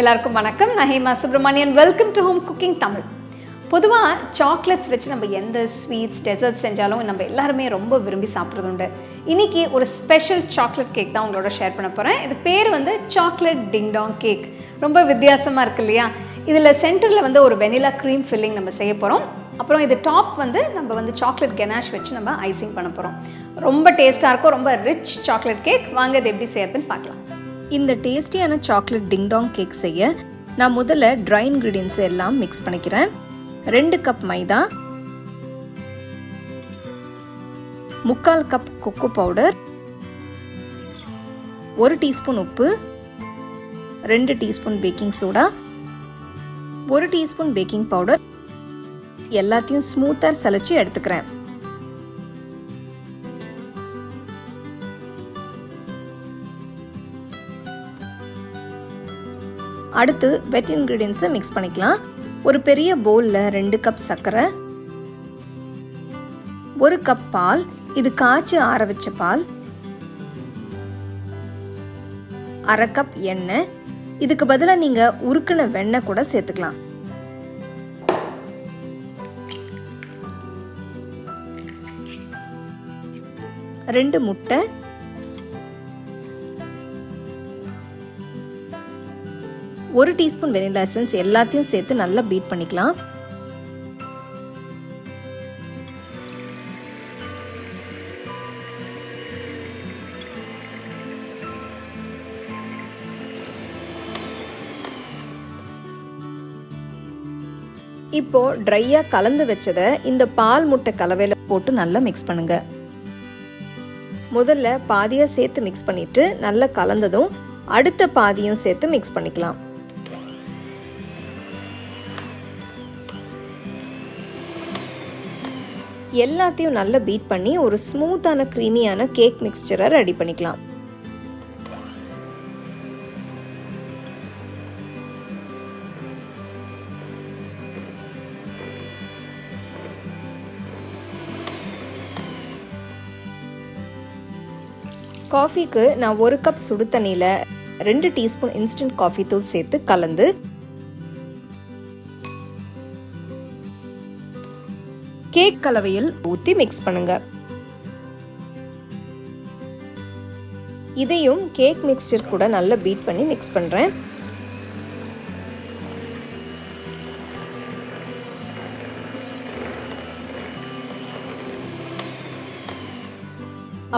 எல்லாருக்கும் வணக்கம். நான் Hema Subramanian welcome to home cooking Tamil பொதுவாக சாக்லேட்ஸ் வச்சு நம்ம எந்த ஸ்வீட்ஸ் டெசர்ட்ஸ் செஞ்சாலும் நம்ம எல்லாருமே ரொம்ப விரும்பி சாப்பிட்றது உண்டு இன்னைக்கு ஒரு ஸ்பெஷல் சாக்லேட் கேக் தான் உங்களோட ஷேர் பண்ண போகிறேன் இது பேர் வந்து சாக்லேட் டிங்டாங் கேக் ரொம்ப வித்தியாசமாக இருக்கு இல்லையா? இதில் சென்டரில் வந்து ஒரு வெனிலா க்ரீம் ஃபில்லிங் நம்ம செய்ய போகிறோம் அப்புறம் இது டாப் வந்து நம்ம வந்து சாக்லேட் கெனாஷ் வச்சு நம்ம ஐசிங் பண்ண போகிறோம் ரொம்ப டேஸ்ட்டாக இருக்கும். ரொம்ப ரிச் சாக்லேட் கேக் வாங்க இது எப்படி செய்யறதுன்னு பார்க்கலாம். இந்த டேஸ்டியான சாக்லேட் டிங்டாங் கேக் செய்ய நான் முதல்ல ட்ரை இன்க்ரீடியன்ஸ் எல்லாம் மிக்ஸ் பண்ணிக்கிறேன். ரெண்டு கப் மைதா முக்கால் கப் கொக்கோ பவுடர் ஒரு டீஸ்பூன் உப்பு ரெண்டு டீஸ்பூன் பேக்கிங் சோடா ஒரு டீஸ்பூன் பேக்கிங் பவுடர் எல்லாத்தையும் ஸ்மூத்தாக சலிச்சு எடுத்துக்கிறேன். அடுத்து வெட் இன்க்ரீடியன்ஸை மிக்ஸ் பண்ணிக்கலாம். ஒரு பெரிய பவுலில் ரெண்டு கப் சர்க்கரை ஒரு கப் பால் இது காய்ச்சி ஆற வச்ச பால் அரை கப் எண்ணெய். இதுக்கு பதிலாக நீங்கள் உருக்கின வெண்ணெய் கூட சேர்த்துக்கலாம். ரெண்டு முட்டை ஒரு டீஸ்பூன் வெனிலா எசன்ஸ் எல்லாத்தையும் சேர்த்து நல்லா பீட் பண்ணிக்கலாம். இப்போ ட்ரையா கலந்து வச்சதை இந்த பால் முட்டை கலவையில போட்டு நல்லா மிக்ஸ் பண்ணுங்க. முதல்ல பாதியா சேர்த்து மிக்ஸ் பண்ணிட்டு நல்லா கலந்ததும் அடுத்த பாதியும் சேர்த்து மிக்ஸ் பண்ணிக்கலாம். எல்லாத்தையும் நல்லா பீட் பண்ணி ஒரு ஸ்மூத்தான க்ரீமியான கேக் மிக்ஸ்சரை ரெடி பண்ணிக்கலாம். காஃபிக்கு நான் ஒரு கப் சுடு தண்ணியில் ரெண்டு டீஸ்பூன் இன்ஸ்டன்ட் காஃபி தூள் சேர்த்து கலந்து கேக் கலவையில் ஊற்றி மிக்ஸ் பண்ணுங்க. இதையும் கேக் மிக்ஸ்டர் கூட நல்லா பீட் பண்ணி மிக்ஸ் பண்ணுறேன்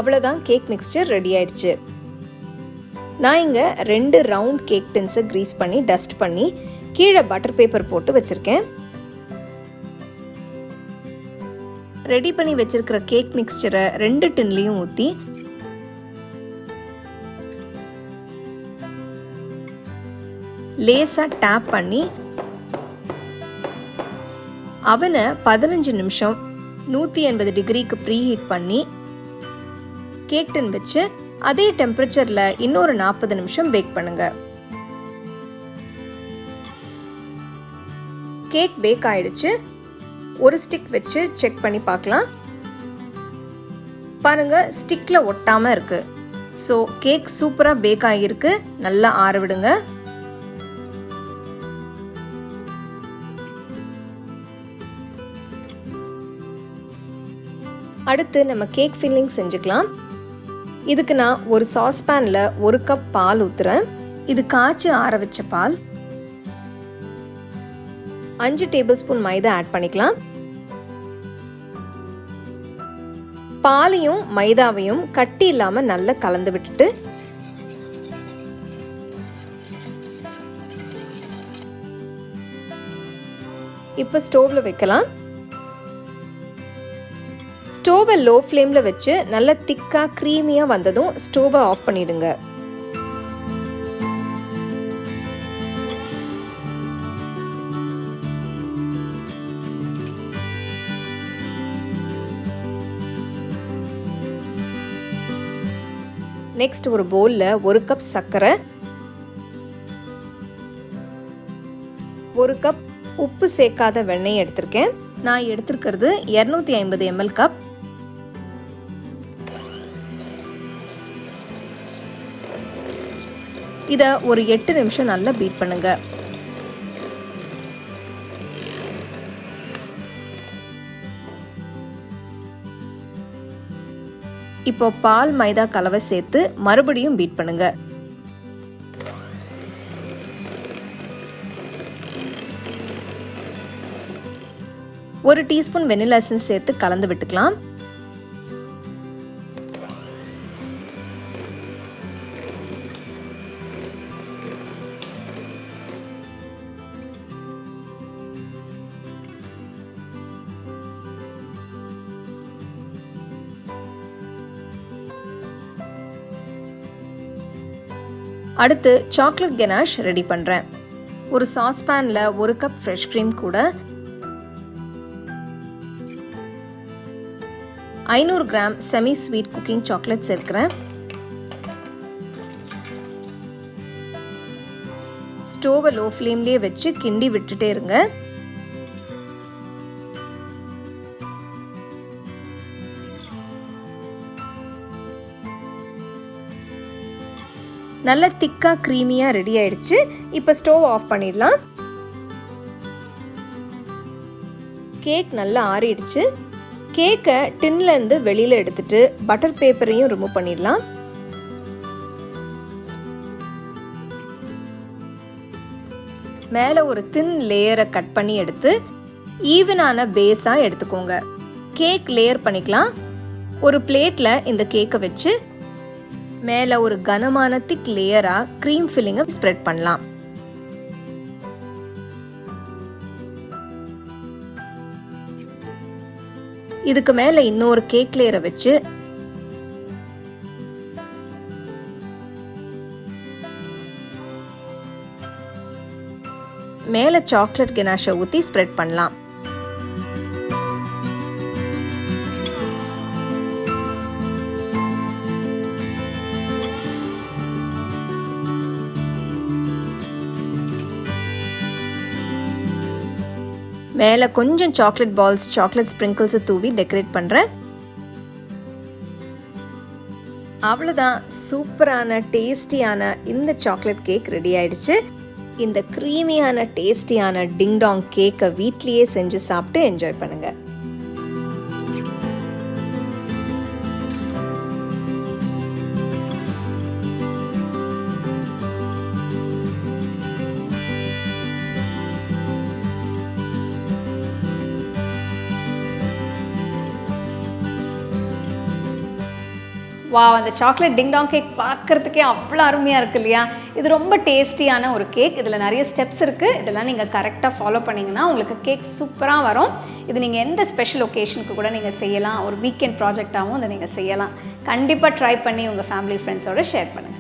அவ்வளோதான் கேக் மிக்ஸ்டர் ரெடி ஆயிடுச்சு. நான் இங்கே ரெண்டு ரவுண்ட் கேக் டின்ஸை க்ரீஸ் பண்ணி டஸ்ட் பண்ணி கீழே பட்டர் பேப்பர் போட்டு வச்சுருக்கேன். ரெடி பண்ணி வச்சிருக்கிற கேக் மிக்ஸ்சரை ரெண்டு டின்லையும் ஊற்றி லேசாக டேப் பண்ணி அவனை பதினஞ்சு நிமிஷம் நூற்றி எண்பது டிகிரிக்கு ப்ரீ ஹீட் பண்ணி கேக் டின் வச்சு அதே டெம்பரேச்சரில் இன்னொரு நாற்பது நிமிஷம் பேக் பண்ணுங்க. கேக் பேக் ஆயிடுச்சு. ஒரு ஸ்டிக் வச்சு செக் பண்ணி பார்க்கலாம். பாருங்க ஸ்டிக்கில் ஒட்டாமல் இருக்கு. ஸோ கேக் சூப்பராக பேக் ஆகியிருக்கு நல்லா ஆற விடுங்க. அடுத்து நம்ம கேக் ஃபில்லிங் செஞ்சுக்கலாம். இதுக்கு நான் ஒரு சாஸ்பேனில் ஒரு கப் பால் ஊற்றுறேன் இது காய்ச்சி ஆற வச்ச பால். அஞ்சு டேபிள் ஸ்பூன் மைதா ஆட் பண்ணிக்கலாம். பாலையும் மைதாவையும் கட்டி இல்லாம நல்லா கலந்து விட்டுட்டு இப்போ ஸ்டோவில் வைக்கலாம். ஸ்டோவை லோ ஃப்ளேமில் வச்சு நல்லா திக்காக க்ரீமியாக வந்ததும் ஸ்டோவை ஆஃப் பண்ணிடுங்க. நெக்ஸ்ட் ஒரு பவுலில் ஒரு கப் சர்க்கரை ஒரு கப் உப்பு சேர்க்காத வெண்ணெய் எடுத்திருக்கேன். நான் எடுத்திருக்கிறது இரநூத்தி ஐம்பது எம்எல் கப் இதை ஒரு எட்டு நிமிஷம் நல்லா பீட் பண்ணுங்கள் இப்போ பால் மைதா கலவை சேர்த்து மறுபடியும் பீட் பண்ணுங்க. ஒரு டீஸ்பூன் வெனிலா எசன்ஸ் சேர்த்து கலந்து விட்டுக்கலாம். அடுத்து சாக்லேட் கெனாஷ் ரெடி பண்ணுறேன் ஒரு சாஸ்பேனில் ஒரு கப் ஃப்ரெஷ் க்ரீம் கூட ஐநூறு gram semi sweet cooking chocolate சேர்க்கிறேன். ஸ்டோவை லோ ஃப்ளேம்லேயே வச்சு கிண்டி விட்டுட்டே இருங்க. நல்ல திக்காக க்ரீமியாக ரெடி ஆயிடுச்சு. இப்போ ஸ்டோவ் ஆஃப் பண்ணிடலாம். கேக் நல்லா ஆறிடுச்சு. கேக்கை டின்லேருந்து வெளியில் எடுத்துட்டு பட்டர் பேப்பரையும் ரிமூவ் பண்ணிடலாம். மேலே ஒரு தின் லேயரை கட் பண்ணி எடுத்து ஈவனான பேஸாக எடுத்துக்கோங்க. கேக் லேயர் பண்ணிக்கலாம். ஒரு பிளேட்டில் இந்த கேக்கை வச்சு மேலே ஒரு கனமான திக் லேயராக க்ரீம் ஃபில்லிங்கை ஸ்ப்ரெட் பண்ணலாம். இதுக்கு மேலே இன்னொரு கேக் லேயரை வச்சு மேலே சாக்லேட் கெனாஷை ஊற்றி ஸ்ப்ரெட் பண்ணலாம். மேலே கொஞ்சம் சாக்லேட் பால்ஸ் சாக்லேட் ஸ்ப்ரிங்கிள்ஸை தூவி டெக்கரேட் பண்ணுறேன் அவ்வளோதான் சூப்பரான டேஸ்டியான இந்த சாக்லேட் கேக் ரெடி ஆயிடுச்சு. இந்த க்ரீமியான டேஸ்டியான டிங்டாங் கேக்கை வீட்லேயே செஞ்சு சாப்பிட்டு என்ஜாய் பண்ணுங்கள் வா அந்த சாக்லேட் டிங்டாங் கேக் பார்க்கறதுக்கே அவ்வளோ அருமையாக இருக்கு இல்லையா? இது ரொம்ப டேஸ்டியான ஒரு கேக் இதில் நிறைய ஸ்டெப்ஸ் இருக்குது இதெல்லாம் நீங்கள் கரெக்டாக ஃபாலோ பண்ணிங்கன்னா உங்களுக்கு கேக் சூப்பராக வரும். இது நீங்கள் எந்த ஸ்பெஷல் ஒகேஷனுக்கு கூட நீங்கள் செய்யலாம். ஒரு வீக்கெண்ட் ப்ராஜெக்டாகவும் இதை நீங்கள் செய்யலாம். கண்டிப்பாக ட்ரை பண்ணி உங்கள் ஃபேமிலி ஃப்ரெண்ட்ஸோடு ஷேர் பண்ணுங்கள்